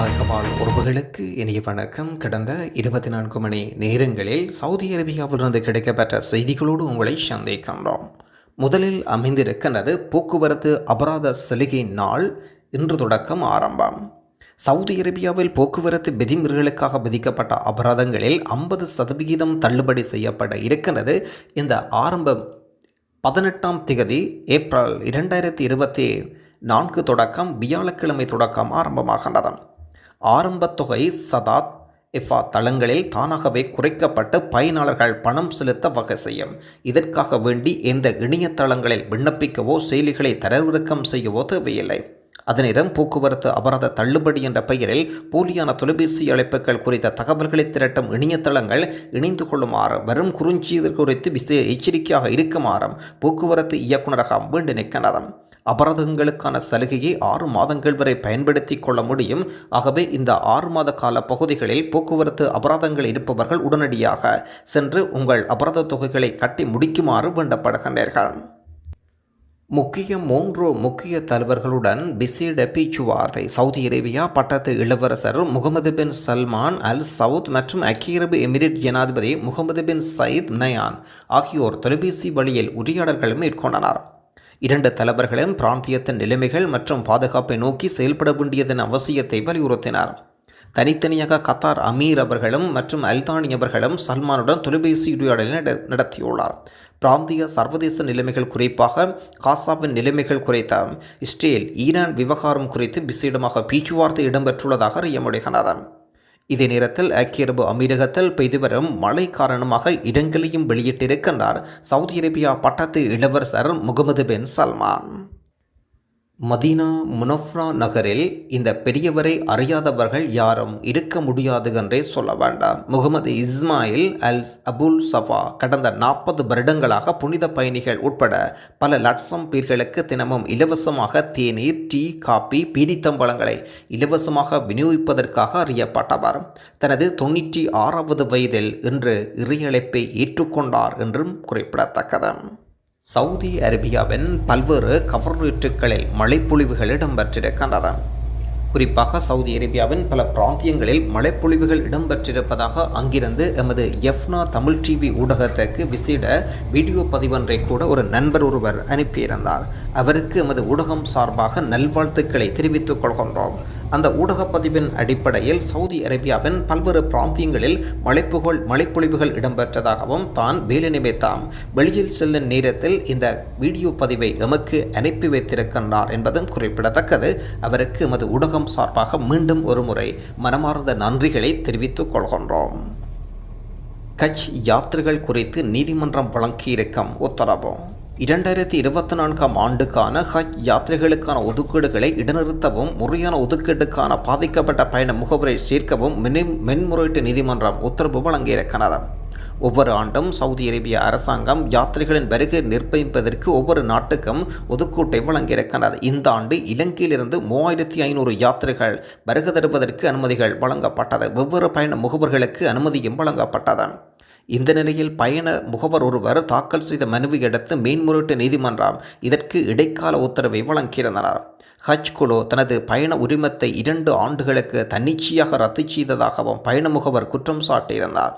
தாயகவாழ் உறவுகளுக்கு இனிய வணக்கம். கடந்த இருபத்தி நான்கு மணி நேரங்களில் சவுதி அரேபியாவிலிருந்து கிடைக்கப்பட்ட செய்திகளோடு உங்களை சந்திக்கின்றோம். முதலில் அமைந்திருக்கின்றது போக்குவரத்து அபராத சலுகை நாள் இன்று தொடக்கம் ஆரம்பம். சவுதி அரேபியாவில் போக்குவரத்து விதிமுறைகளுக்காக விதிக்கப்பட்ட அபராதங்களில் ஐம்பது சதவிகிதம் தள்ளுபடி செய்யப்பட இருக்கின்றது. இந்த ஆரம்பம் பதினெட்டாம் திகதி ஏப்ரல் இரண்டாயிரத்தி இருபத்தி நான்கு தொடக்கம் வியாழக்கிழமை தொடக்கம் ஆரம்பமாகின்றது. ஆரம்பத் தொகை சதாத் எஃபா தளங்களில் தானாகவே குறைக்கப்பட்டு பயனாளர்கள் பணம் செலுத்த வகை செய்யும். இதற்காக வேண்டி எந்த இணையதளங்களில் விண்ணப்பிக்கவோ செயலிகளை தரவிறக்கம் செய்யவோ தேவையில்லை. அதனிடம் போக்குவரத்து அபராத தள்ளுபடி என்ற பெயரில் போலியான தொலைபேசி அழைப்புகள் குறித்த தகவல்களை திரட்டும் இணையதளங்கள் இணைந்து கொள்ளுமாறு வரும் குறிஞ்சியது குறித்து விசே எச்சரிக்கையாக இருக்குமாறும் போக்குவரத்து இயக்குநரகம் வேண்டி நிற்கின்றது அபராதங்களுக்கான சலுகையை ஆறு மாதங்கள் வரை பயன்படுத்தி கொள்ள முடியும். ஆகவே இந்த ஆறு மாத கால பகுதிகளில் போக்குவரத்து அபராதங்கள் இருப்பவர்கள் உடனடியாக சென்று உங்கள் அபராத தொகைகளை கட்டி முடிக்குமாறு வேண்டப்படுகின்றீர்கள். முக்கிய மூன்று முக்கிய தலைவர்களுடன் விசேட பேச்சுவார்த்தை. சவுதி அரேபியா பட்டத்து இளவரசர் Mohammed bin Salman Al Saud மற்றும் ஐக்கிய எமிரேட் ஜனாதிபதி முகமது பின் சயீத் நயான் ஆகியோர் தொலைபேசி வழியில் உரையாடல்கள் மேற்கொண்டனர். இரண்டு தலைவர்களும் பிராந்தியத்தின் நிலைமைகள் மற்றும் பாதுகாப்பை நோக்கி செயல்பட வேண்டியதன் அவசியத்தை வலியுறுத்தினார். தனித்தனியாக கத்தார் அமீர் அவர்களும் மற்றும் அல்தானி அவர்களும் சல்மானுடன் தொலைபேசி உரையாடலை நடத்தியுள்ளார். பிராந்திய சர்வதேச நிலைமைகள் குறிப்பாக காசாவின் நிலைமைகள் குறித்த இஸ்ரேல் ஈரான் விவகாரம் குறித்து விசேடமாக பேச்சுவார்த்தை இடம்பெற்றுள்ளதாக அறிய முடிகிறது இதே நேரத்தில் ஐக்கிய அரபு அமீரகத்தில் பெய்து வரும் மழை காரணமாக இடங்களையும் வெளியிட்டிருக்கின்றார் சவுதி அரேபியா பட்டத்து இளவரசர் Mohammed bin Salman. Medina Munawwara நகரில் இந்த பெரியவரை அறியாதவர்கள் யாரும் இருக்க முடியாது என்றே சொல்ல வேண்டாம். Mohammed Ismail Al Abul Safa கடந்த நாற்பது வருடங்களாக புனித பயணிகள் உட்பட பல லட்சம் பேர்களுக்கு தினமும் இலவசமாக தேநீர் டீ காபி பீடித்தம்பழங்களை இலவசமாக விநியோகிப்பதற்காக அறியப்பட்டவர். தனது தொண்ணூற்றி ஆறாவது வயதில் இன்று இறையழைப்பை ஏற்றுக்கொண்டார் என்றும் குறிப்பிடத்தக்கது. சவுதி அரேபியாவின் பல்வேறு கவர்னேட்டுகளில் மழைப்பொழிவுகள் இடம்பெற்றிருக்கின்றன. குறிப்பாக சவுதி அரேபியாவின் பல பிராந்தியங்களில் மழைப்பொழிவுகள் இடம்பெற்றிருப்பதாக அங்கிருந்து எமது எஃப்னா தமிழ் டிவி ஊடகத்திற்கு விசேட வீடியோ பதிவொன்றை கூட ஒரு நண்பர் ஒருவர் அனுப்பியிருந்தார். அவருக்கு எமது ஊடகம் சார்பாக நல்வாழ்த்துக்களை தெரிவித்துக் கொள்கின்றோம். அந்த ஊடகப்பதிவின் அடிப்படையில் சவுதி அரேபியாவின் பல்வேறு பிராந்தியங்களில் மழைப்புகள் மழைப்பொழிவுகள் இடம்பெற்றதாகவும் தான் வேலை நிமித்தம் வெளியில் செல்லும் நேரத்தில் இந்த வீடியோ பதிவை எமக்கு அனுப்பி வைத்திருக்கின்றார் என்பதும் குறிப்பிடத்தக்கது. அவருக்கு எமது ஊடகம் சார்பாக மீண்டும் ஒருமுறை மனமார்ந்த நன்றிகளை தெரிவித்துக் கொள்கின்றோம். கட்ச் யாத்திரைகள் குறித்து நீதிமன்றம் வழங்கியிருக்கும் உத்தரவு இரண்டாயிரத்தி இருபத்தி நான்காம் ஆண்டுக்கான ஹஜ் யாத்திரைகளுக்கான ஒதுக்கீடுகளை இடைநிறுத்தவும் முறையான ஒதுக்கீடுக்கான பாதிக்கப்பட்ட பயண முகவரை சேர்க்கவும் மென் மென்முறையீட்டு நீதிமன்றம் உத்தரவு வழங்கியிருக்கிறது. ஒவ்வொரு ஆண்டும் சவுதி அரேபிய அரசாங்கம் யாத்திரைகளின் வருகை நிர்பயிப்பதற்கு ஒவ்வொரு நாட்டுக்கும் ஒதுக்கூட்டை வழங்கியிருக்கிறது. இந்த ஆண்டு இலங்கையிலிருந்து மூவாயிரத்தி ஐநூறு யாத்திரைகள் வருகை தருவதற்கு அனுமதிகள் வழங்கப்பட்டது. வெவ்வேறு பயண முகவர்களுக்கு அனுமதியும் வழங்கப்பட்டது. இந்த நிலையில் பயண முகவர் ஒருவர் தாக்கல் செய்த மனுவை அடுத்து மேன்முறையீட்டு நீதிமன்றம் இதற்கு இடைக்கால உத்தரவை வழங்கியிருந்தனர். ஹஜ் குழு தனது பயண உரிமத்தை இரண்டு ஆண்டுகளுக்கு தன்னிச்சையாக ரத்து செய்ததாகவும் பயண முகவர் குற்றம் சாட்டியிருந்தார்.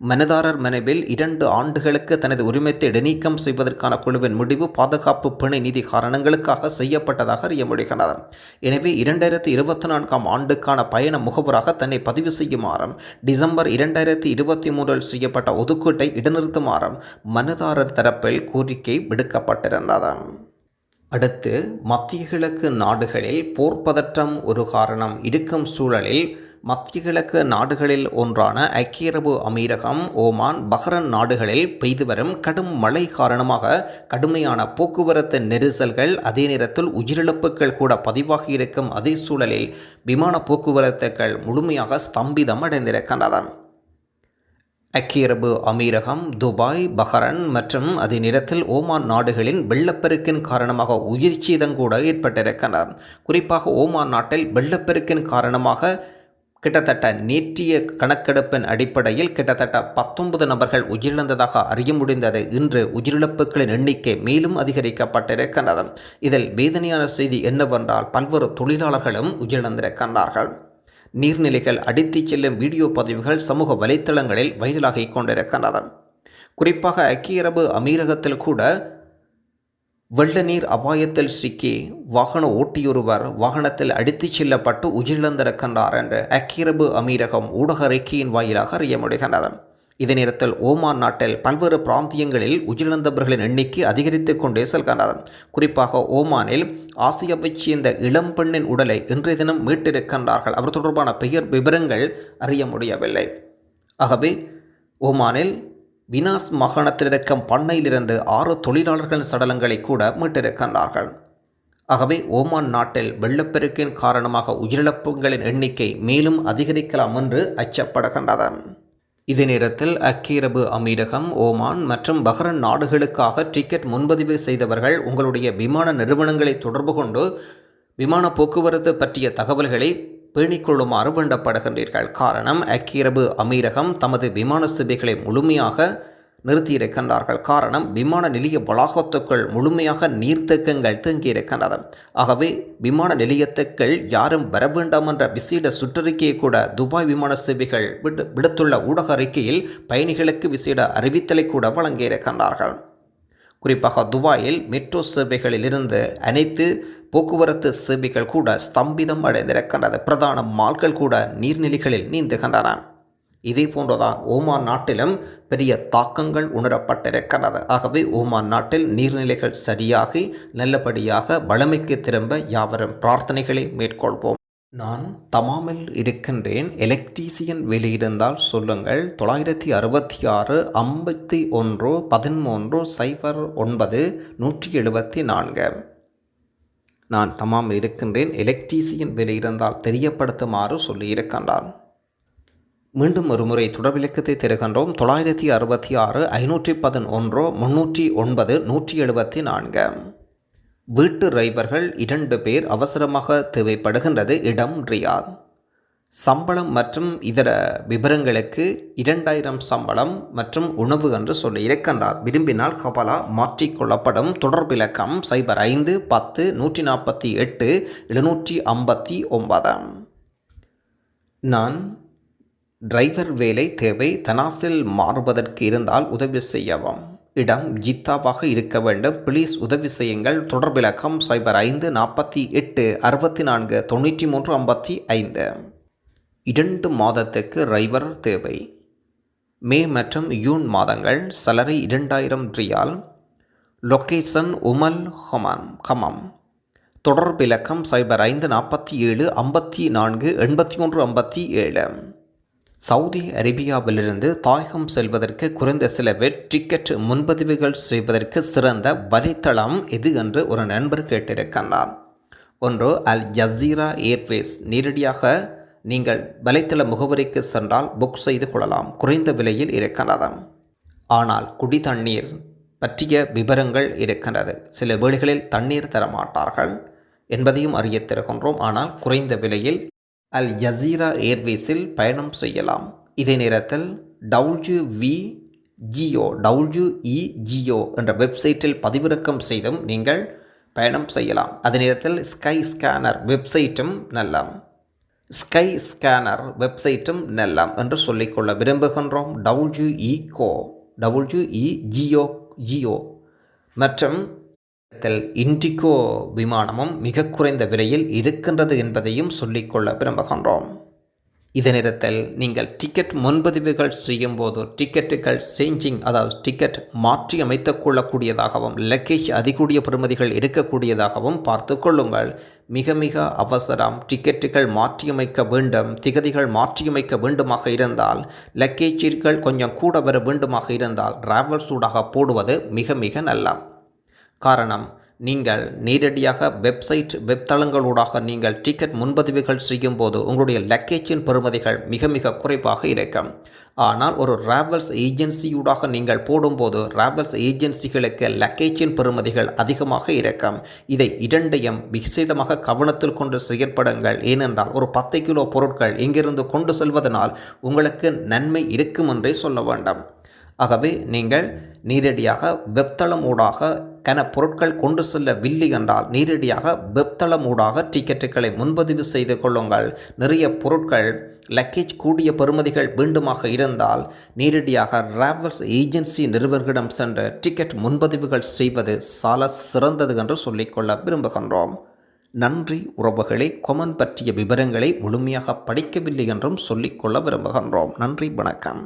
மனுதாரர் மனுவில் இரண்டு ஆண்டுகளுக்கு தனது உரிமத்தை இடைநீக்கம் செய்வதற்கான குழுவின் முடிவு பாதுகாப்பு பிணை நிதி காரணங்களுக்காக செய்யப்பட்டதாக அறிய முடிகிறது எனவே இரண்டாயிரத்தி இருபத்தி நான்காம் ஆண்டுக்கான பயண முகவராக தன்னை பதிவு செய்யுமாறும் டிசம்பர் இரண்டாயிரத்தி இருபத்தி மூன்றில் செய்யப்பட்ட ஒதுக்கீட்டை இடைநிறுத்துமாறும் மனுதாரர் தரப்பில் கோரிக்கை விடுக்கப்பட்டிருந்தது. அடுத்து மத்திய கிழக்கு நாடுகளில் போர் பதற்றம் ஒரு காரணம் இருக்கும் சூழலில் மத்திய கிழக்கு நாடுகளில் ஒன்றான ஐக்கிய அரபு அமீரகம் ஓமான் பஹ்ரன் நாடுகளில் பெய்து வரும் கடும் மழை காரணமாக கடுமையான போக்குவரத்து நெரிசல்கள் அதே நேரத்தில் உயிரிழப்புகள் கூட பதிவாகி இருக்கும் அதே சூழலில் விமான போக்குவரத்துகள் முழுமையாக ஸ்தம்பிதம் அடைந்திருக்கின்றன. ஐக்கிய அரபு அமீரகம் துபாய் பஹரன் மற்றும் அதே நேரத்தில் ஓமான் நாடுகளின் வெள்ளப்பெருக்கின் காரணமாக உயிர் கூட ஏற்பட்டிருக்கின்றன. குறிப்பாக ஓமான் நாட்டில் வெள்ளப்பெருக்கின் காரணமாக கிட்டத்தட்ட நேற்றிய கணக்கெடுப்பின் அடிப்படையில் கிட்டத்தட்ட பத்தொன்பது நபர்கள் உயிரிழந்ததாக அறிய முடிந்தது. இன்று உயிரிழப்புகளின் எண்ணிக்கை மேலும் அதிகரிக்கப்பட்டிருக்கின்றது. இதில் வேதனையான செய்தி என்னவென்றால் பல்வேறு தொழிலாளர்களும் உயிரிழந்திருக்கின்றார்கள். நீர்நிலைகள் அடித்துச் செல்லும் வீடியோ பதிவுகள் சமூக வலைத்தளங்களில் வைரலாகிக் கொண்டிருக்கின்றது. குறிப்பாக ஐக்கிய அரபு அமீரகத்தில் கூட வெள்ள நீர் அபாயத்தில் சிக்கி வாகன ஓட்டியொருவர் வாகனத்தில் அடித்துச் செல்லப்பட்டு உயிரிழந்திருக்கின்றார் என்று அக்கிரபு அமீரகம் ஊடக அறிக்கையின் வாயிலாக அறிய முடிகின்றது இதே நேரத்தில் ஓமான் நாட்டில் பல்வேறு பிராந்தியங்களில் உயிரிழந்தவர்களின் எண்ணிக்கை அதிகரித்து கொண்டே செல்கின்றது. குறிப்பாக ஓமானில் ஆசியாவைச் சேர்ந்த இளம் பெண்ணின் உடலை இன்றைய தினம் மீட்டிருக்கின்றார்கள். அவர் தொடர்பான பெயர் விவரங்கள் அறிய முடியவில்லை. ஆகவே ஓமானில் வினாஸ் மாகாணத்தில் இருக்கும் பண்ணையிலிருந்து ஆறு தொழிலாளர்களின் சடலங்களை கூட மீட்டிருக்கின்றார்கள். ஆகவே ஓமான் நாட்டில் வெள்ளப்பெருக்கின் காரணமாக உயிரிழப்புகளின் எண்ணிக்கை மேலும் அதிகரிக்கலாம் என்று அச்சப்படுகின்றது. இதே நேரத்தில் அக்கீரபு அமீரகம் ஓமான் மற்றும் பஹ்ரன் நாடுகளுக்காக டிக்கெட் முன்பதிவு செய்தவர்கள் உங்களுடைய விமான நிறுவனங்களை தொடர்பு கொண்டு விமான போக்குவரத்து பற்றிய தகவல்களை பேணிக்கொள்ளுமாறு வேண்டப்படுகின்றீர்கள் காரணம் அக்கிரபு அமீரகம் தமது விமான சேவைகளை முழுமையாக நிறுத்தியிருக்கின்றார்கள். காரணம் விமான நிலைய வளாகத்துக்குள் முழுமையாக நீர்த்தேக்கங்கள் தேங்கியிருக்கின்றது. ஆகவே விமான நிலையத்துக்குள் யாரும் வர வேண்டாம் என்ற விசேட சுற்றறிக்கையை கூட துபாய் விமான சேவைகள் விடு விடுத்துள்ள ஊடக அறிக்கையில் பயணிகளுக்கு விசேட அறிவித்தலை கூட வழங்கியிருக்கின்றார்கள். குறிப்பாக துபாயில் மெட்ரோ சேவைகளிலிருந்து அனைத்து போக்குவரத்து சேவைகள் கூட ஸ்தம்பிதம் அடைந்திருக்கின்றது. பிரதான மால்கள் கூட நீர்நிலைகளில் நீந்துகின்றன. இதே போன்றுதான் ஓமான் நாட்டிலும் பெரிய தாக்கங்கள் உணரப்பட்டிருக்கிறது ஆகவே ஓமான் நாட்டில் நீர்நிலைகள் சரியாகி நல்லபடியாக வளமைக்கு திரும்ப யாவரும் பிரார்த்தனைகளை மேற்கொள்வோம். நான் தமாமில் இருக்கின்றேன். எலக்ட்ரீசியன் வெளியிருந்தால் சொல்லுங்கள். தொள்ளாயிரத்தி அறுபத்தி ஆறு ஐம்பத்தி ஒன்று பதிமூன்று சைபர் ஒன்பது நூற்றி எழுபத்தி நான்கு. நான் தமாம் இருக்கின்றேன். எலக்ட்ரீசியன் இருந்தால் தெரியப்படுத்துமாறு சொல்லியிருக்கின்றான் மீண்டும் ஒருமுறை தொடர்விலக்கத்தை தருகின்றோம். தொள்ளாயிரத்தி அறுபத்தி ஆறு ஐநூற்றி பதினொன்று முன்னூற்றி ஒன்பது நூற்றி எழுபத்தி நான்கு. வீட்டு டிரைவர்கள் இரண்டு பேர் அவசரமாக தேவைப்படுகின்றது. இடம் ரியாத். சம்பளம் மற்றும் இதர விபரங்களுக்கு இரண்டாயிரம் சம்பளம் மற்றும் உணவு என்று சொல்லி இருக்கின்றார் விரும்பினால் ஹவாலா மாற்றிக்கொள்ளப்படும். தொடர்பிலக்கம் சைபர் ஐந்து பத்து நூற்றி நாற்பத்தி எட்டு எழுநூற்றி ஐம்பத்தி ஒன்பதாம். நான் டிரைவர் வேலை தேவை தனாசில் மாறுவதற்கு இருந்தால் உதவி செய்யவும். இடம் ஜித்தாவாக இருக்க வேண்டும். ப்ளீஸ் உதவி செய்யுங்கள். தொடர்பிலக்கம் சைபர் ஐந்து நாற்பத்தி எட்டு அறுபத்தி நான்கு தொண்ணூற்றி மூன்று ஐம்பத்தி ஐந்து. இரண்டு மாதத்துக்கு டிரைவர் தேவை. மே மற்றும் யூன் மாதங்கள் சலரி இரண்டாயிரம் riyal. Location Umm Al Hamam Hamam. தொடர்பிலக்கம் சைபர் ஐந்து நாற்பத்தி ஏழு ஐம்பத்தி நான்கு எண்பத்தி ஒன்று ஐம்பத்தி ஏழு. சவுதி அரேபியாவிலிருந்து தாயகம் செல்வதற்கு குறைந்த செலவில் டிக்கெட் முன்பதிவுகள் செய்வதற்கு சிறந்த வலைத்தளம் எது என்று ஒரு நண்பர் கேட்டிருக்கின்றார் ஒன்று அல் ஜசீரா ஏர்வேஸ் நேரடியாக நீங்கள் வலைத்தள முகவரிக்கு சென்றால் புக் செய்து கொள்ளலாம். குறைந்த விலையில் இருக்கின்றது. ஆனால் குடி தண்ணீர் பற்றிய விவரங்கள் இருக்கின்றது. சில வேளைகளில் தண்ணீர் தரமாட்டார்கள் என்பதையும் அறியத்திருக்கின்றோம். ஆனால் குறைந்த விலையில் அல் ஜசீரா ஏர்வேஸில் பயணம் செய்யலாம். இதே நேரத்தில் டவுல்ஜு வி ஜியோ டவுல்ஜு இ ஜியோ என்ற வெப்சைட்டில் பதிவிறக்கம் செய்தும் நீங்கள் பயணம் செய்யலாம். அதே நேரத்தில் ஸ்கை ஸ்கேனர் வெப்சைட்டும் நல்லம். ஸ்கை ஸ்கேனர் வெப்சைட்டும் நெல்லாம் என்று சொல்லிக்கொள்ள விரும்புகின்றோம். டபுள்யூஇ கோ டவுல்ஜு ஜியோ ஜியோ மற்றும் இண்டிகோ விமானமும் மிக குறைந்த விலையில் இருக்கின்றது என்பதையும் சொல்லிக்கொள்ள விரும்புகின்றோம். இதே நேரத்தில் நீங்கள் டிக்கெட் முன்பதிவுகள் செய்யும் போது டிக்கெட்டுகள் சேஞ்சிங் அதாவது டிக்கெட் மாற்றி அமைத்து கொள்ளக்கூடியதாகவும் லக்கேஜ் அதிகூடிய பெறுமதிகள் இருக்கக்கூடியதாகவும் பார்த்து கொள்ளுங்கள். மிக மிக அவசரம். டிக்கெட்டுகள் மாற்றியமைக்க வேண்டும். திகதிகள் மாற்றியமைக்க வேண்டுமாக இருந்தால் லக்கேஜிற்கள் கொஞ்சம் கூட வர வேண்டுமாக இருந்தால் டிராவல்ஸ் சூடாக போடுவது மிக மிக நல்ல காரணம். நீங்கள் நேரடியாக வெப்சைட் வெப்தளங்களூடாக நீங்கள் டிக்கெட் முன்பதிவுகள் செய்யும் போது உங்களுடைய லக்கேஜின் பெறுமதிகள் மிக மிக குறைவாக இருக்கும். ஆனால் ஒரு ராவல்ஸ் ஏஜென்சியூடாக நீங்கள் போடும்போது ராவல்ஸ் ஏஜென்சிகளுக்கு லக்கேஜின் பெறுமதிகள் அதிகமாக இருக்கும். இதை இரண்டையும் விசேடமாக கவனத்தில் கொண்டு செயற்படுங்கள். ஏனென்றால் ஒரு பத்து கிலோ பொருட்கள் இங்கிருந்து கொண்டு செல்வதனால் உங்களுக்கு நன்மை இருக்கும் என்றே சொல்ல வேண்டும். ஆகவே நீங்கள் நேரடியாக வெப்தளம் ஊடாக என பொருட்கள் கொண்டு செல்லவில்லை என்றால் நேரடியாக வெப்தளம் ஊடாக டிக்கெட்டுகளை முன்பதிவு செய்து கொள்ளுங்கள். நிறைய பொருட்கள் லக்கேஜ் கூடிய பெறுமதிகள் வேண்டுமாக இருந்தால் நேரடியாக டிராவல்ஸ் ஏஜென்சி நிறுவர்களிடம் சென்று டிக்கெட் முன்பதிவுகள் செய்வது சால சிறந்தது என்று சொல்லிக்கொள்ள விரும்புகின்றோம். நன்றி உறவுகளை கொமன் பற்றிய விவரங்களை முழுமையாக படிக்கவில்லை என்றும் சொல்லிக்கொள்ள விரும்புகின்றோம். நன்றி வணக்கம்.